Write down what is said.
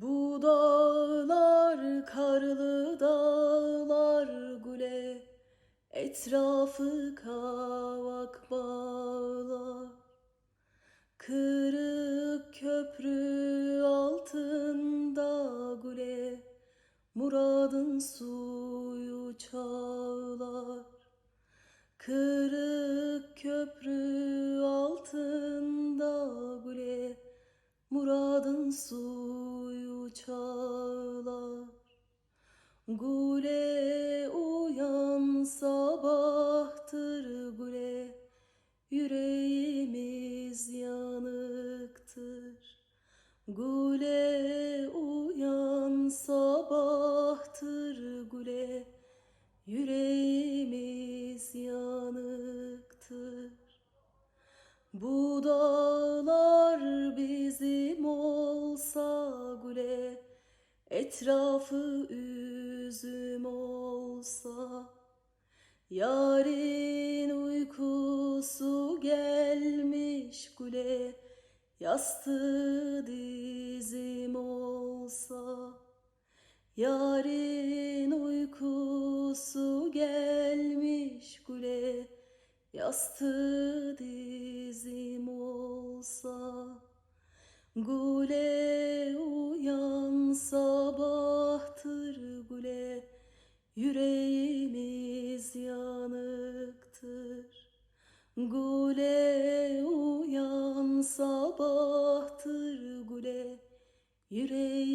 Bu dağlar karlı dağlar güle Etrafı kavak bağlar. Kırık köprü altında güle Muradın suyu çağlar. Kırık köprü Gule uyan sabahtır gule Yüreğimiz yanıktır. Gule uyan sabahtır gule Yüreğimiz yanıktır. Bu dağlar bizim olsa güle Etrafı üzüm olsa Yarın uykusu gelmiş güle Yastığı dizim olsa Yarın uykusu gelmiş güle Yastığı dizim olsa Güle güle Yüreğimiz yanıktır. Güle uyan sabahtır güle Yüreğimiz